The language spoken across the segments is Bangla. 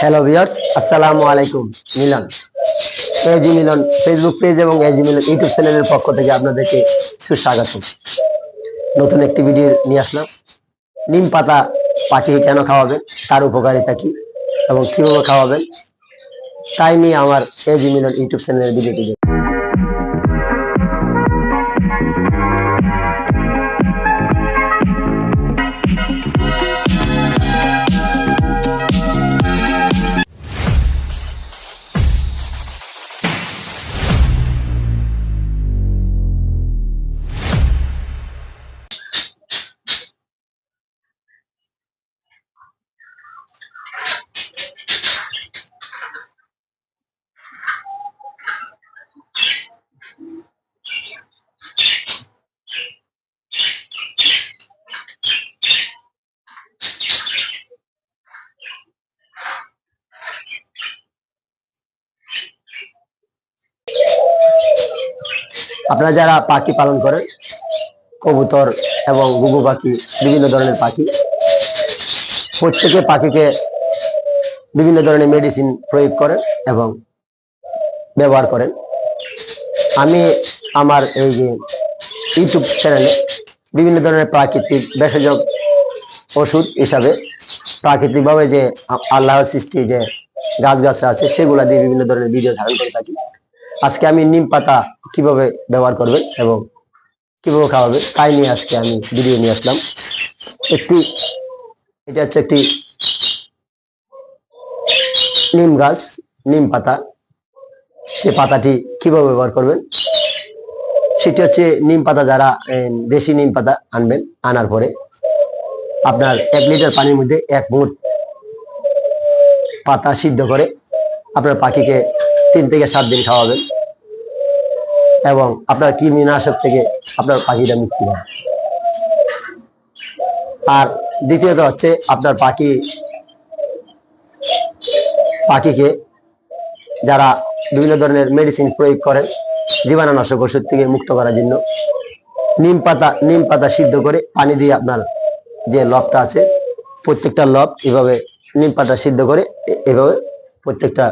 হ্যালো ভিউয়ার্স আসসালামু আলাইকুম, Milon. AG Milon Facebook page এবং এজি মিলন ইউটিউব চ্যানেলের পক্ষ থেকে আপনাদেরকে সুস্বাগত নতুন একটি ভিডিও নিয়ে আসলাম। নিম পাতা পাখি কেন খাওয়াবেন? তার উপকারিতা কি? এবং কীভাবে খাওয়াবেন? তাই নিয়ে আমার এজি মিলন ইউটিউব চ্যানেলের ভিডিওটি আপনারা যারা পাখি পালন করেন, কবুতর এবং গুগু পাখি, বিভিন্ন ধরনের পাখি, প্রত্যেকে পাখিকে বিভিন্ন ধরনের মেডিসিন প্রয়োগ করেন এবং ব্যবহার করেন। আমি আমার এই যে ইউটিউব চ্যানেলে বিভিন্ন ধরনের প্রাকৃতিক ভেষজ ওষুধ হিসাবে প্রাকৃতিকভাবে যে আল্লাহর সৃষ্টি যে গাছগাছরা আছে, সেগুলা দিয়ে বিভিন্ন ধরনের ভিডিও ধারণ করে থাকি। আজকে আমি নিম পাতা কীভাবে ব্যবহার করবেন এবং কীভাবে খাওয়াবে, তাই নিয়ে আজকে আমি ভিডিও নিয়ে আসলাম। একটি, এটা হচ্ছে একটি নিম গাছ, নিম পাতা। সে পাতাটি কীভাবে ব্যবহার করবেন? সেটি হচ্ছে নিম পাতা যারা দেশি নিম পাতা আনবেন, আনার পরে আপনার এক লিটার পানির মধ্যে এক মুঠ পাতা সিদ্ধ করে আপনার পাখিকে তিন থেকে সাত দিন খাওয়াবেন। এবং আপনার কৃমিনাশক থেকে আপনার পাখিটা মুক্তি পাবে। আর দ্বিতীয়ত হচ্ছে আপনার পাখি, পাখিকে যারা বিভিন্ন ধরনের মেডিসিন প্রয়োগ করেন জীবাণুনাশক ওষুধ থেকে মুক্ত করার জন্য নিম পাতা নিম পাতা সিদ্ধ করে পানি দিয়ে আপনার যে লবটা আছে, প্রত্যেকটা লব এভাবে নিম পাতা সিদ্ধ করে এভাবে প্রত্যেকটা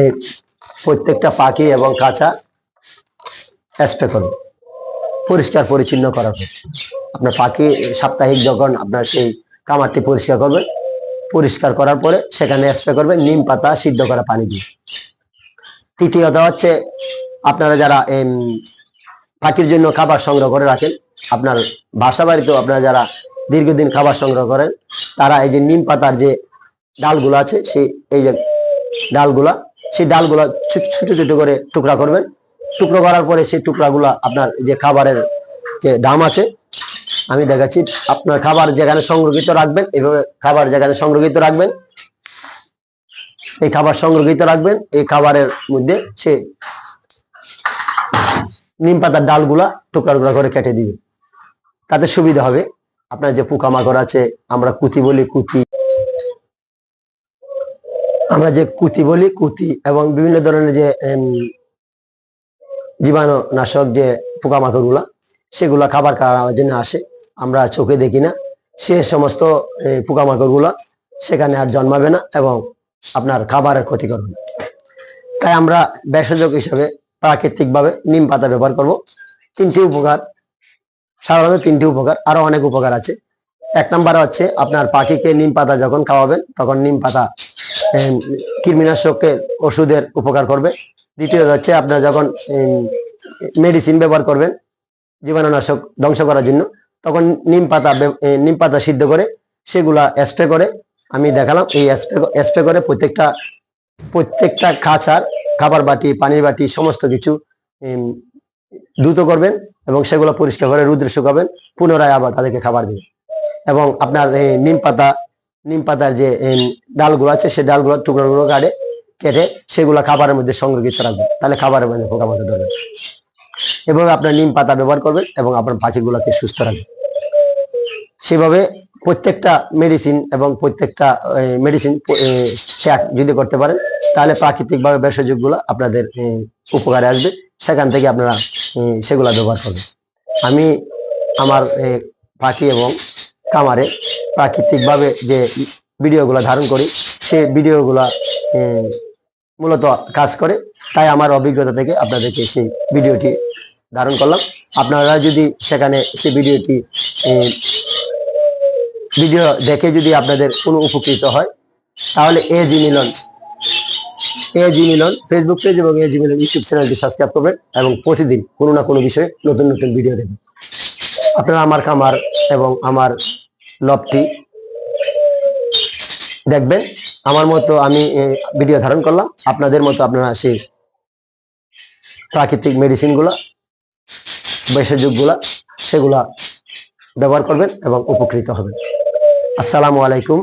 এই প্রত্যেকটা পাখি এবং কাঁচা স্প্রে করুন পরিষ্কার পরিচ্ছন্ন করার আপনার পাখি সাপ্তাহিক যখন আপনার সেই কামারটি পরিষ্কার করবেন পরিষ্কার করার পরে সেখানে স্প্রে করবেন নিম পাতা সিদ্ধ করা পানি দিয়ে। তৃতীয়ত হচ্ছে, আপনারা যারা পাখির জন্য খাবার সংগ্রহ করে রাখেন, আপনার বাসা বাড়িতেও আপনারা যারা দীর্ঘদিন খাবার সংগ্রহ করেন, তারা এই যে নিম পাতার যে ডালগুলো আছে, সেই, এই যে ডালগুলা সেই ডালগুলো ছোট ছোট করে টুকরা করবেন। টুকরো করার পরে সেই টুকরাগুলা আপনার যে খাবারের যে দাম আছে, আমি দেখাচ্ছি। আপনার খাবার যেখানে সংরক্ষিত রাখবেন, এভাবে খাবার যেখানে সংরক্ষিত রাখবেন, এই খাবার সংরক্ষিত রাখবেন। এই খাবারের মধ্যে সে নিম পাতার ডালগুলা টুকরা টুকরা করে কেটে দিবে। তাতে সুবিধা হবে। আপনার যে পোকামাকড় আছে, আমরা কুতি বলি কুতি। আমরা যে কুতি বলি কুতি এবং বিভিন্ন ধরনের যে এম, জীবাণুনাশক যে পোকামাকড়গুলা সেগুলা খাবার খাওয়ার জন্য আসে। আমরা চোখে দেখি না। সে সমস্ত এই, পোকামাকড় সেখানে আর জন্মাবে না এবং আপনার খাবারের ক্ষতি করবে না। তাই আমরা ভেষজক হিসাবে প্রাকৃতিকভাবে নিম পাতা ব্যবহার করব। তিনটি উপকার সাধারণত তিনটি উপকার আরও অনেক উপকার আছে। এক নাম্বার হচ্ছে আপনার পাখিকে নিম পাতা যখন খাওয়াবেন তখন নিম পাতা এম, কৃমিনাশকের ওষুধের উপকার করবে। দ্বিতীয়ত হচ্ছে আপনার যখন মেডিসিন ব্যবহার করবেন জীবাণুনাশক ধ্বংস করার জন্য তখন নিম পাতা নিম পাতা সিদ্ধ করে সেগুলা স্প্রে করে আমি দেখালাম এই স্প্রে স্প্রে করে প্রত্যেকটা প্রত্যেকটা খাঁচার খাবার বাটি পানির বাটি সমস্ত কিছু দ্রুত করবেন এবং সেগুলো পরিষ্কার করে রুদ্রে শুকাবেন পুনরায় আবার তাদেরকে খাবার দিবেন। এবং আপনার নিম পাতা নিম পাতার যে ডালগুলো আছে, সে ডালগুলো টুকরোগুলো কাটে, কেটে সেগুলো খাবারের মধ্যে সংরক্ষিত রাখবেন তাহলে খাবারের মধ্যে পোকামাকড় ধরবে এভাবে আপনার নিম পাতা ব্যবহার করবেন এবং আপনার পাখিগুলোকে সুস্থ রাখবেন। সেভাবে প্রত্যেকটা মেডিসিন এবং প্রত্যেকটা মেডিসিন ত্যাগ যদি করতে পারেন, তাহলে প্রাকৃতিকভাবে ভেষজগুলো আপনাদের উপকারে আসবে। সেখান থেকে আপনারা সেগুলা ব্যবহার করবেন। আমি আমার পাখি এবং কামারে প্রাকৃতিকভাবে যে ভিডিওগুলো ধারণ করি, সে ভিডিওগুলো মূলত কাজ করে। তাই আমার অভিজ্ঞতা থেকে আপনাদেরকে সেই ভিডিওটি ধারণ করলাম। আপনারা যদি সেখানে সেই ভিডিওটি ভিডিও দেখে যদি আপনাদের কোনো উপকৃত হয়, তাহলে এ জি মিলন, এ জি মিলন ফেসবুক পেজ এবং এ জি মিলন ইউটিউব চ্যানেলটি সাবস্ক্রাইব করবেন এবং প্রতিদিন কোনো না কোনো বিষয়ে নতুন নতুন ভিডিও দেবেন আপনারা আমার খামার এবং আমার লবটি। দেখবেন, আমার মতো আমি ভিডিও ধারণ করলাম। আপনাদের মতো আপনারা সেই প্রাকৃতিক মেডিসিনগুলা ভেষজগুলা সেগুলা ব্যবহার করবেন এবং উপকৃত হবেন। আসসালামু আলাইকুম।